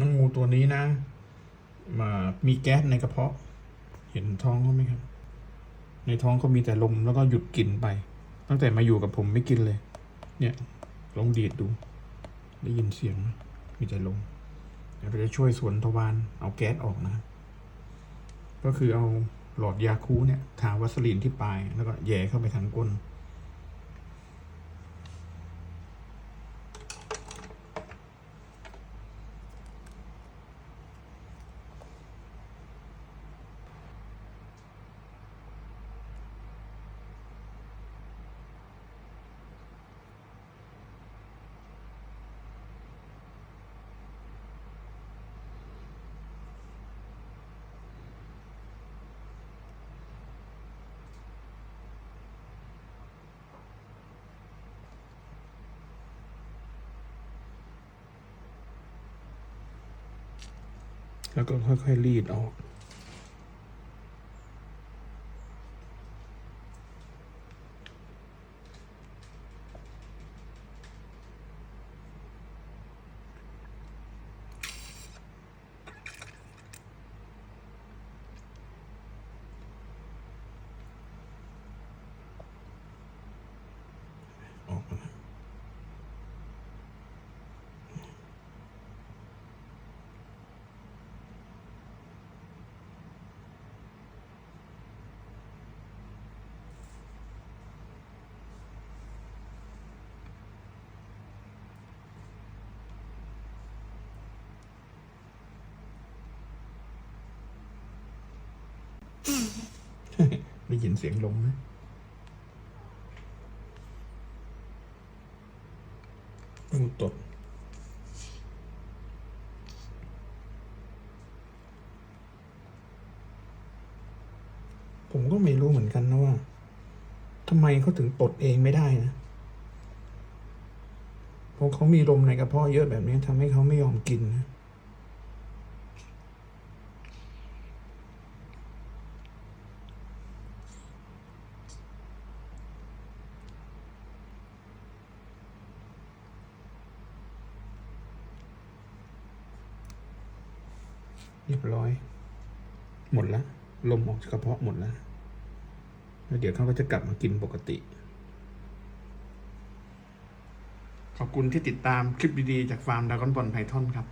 น้องงูตัวนี้นะ มามีแก๊สในกระเพาะ เห็นท้องเขาไหมครับ ในท้องเขามีแต่ลมแล้วก็หยุดกินไป ตั้งแต่มาอยู่กับผมไม่กินเลย เนี่ยลองดีดดู ได้ยินเสียงไหมมีแต่ลมเดี๋ยวเราจะช่วยสวนทวารเอาแก๊สออกนะ ก็คือเอาหลอดยาคูเนี่ย ทาวัสลีนที่ปลาย แล้วก็แย่เข้าไปทางก้น แล้วก็ค่อยๆรีดออก ได้ยินเสียงลมไหมงูตดผมก็ไม่รู้เหมือนกันนะว่าทำไมเขาถึงตดเองไม่ได้นะ เพราะเขามีลมในกระเพาะเยอะแบบนี้ทำให้เขาไม่ยอมกินนะ เรียบร้อย หมดแล้วลมออกจากกระเพาะหมดแล้วแล้วเดี๋ยวเขาก็จะกลับมากินปกติ ขอบคุณที่ติดตามคลิปดีๆ จากฟาร์มดากอนบอลไพทอนครับ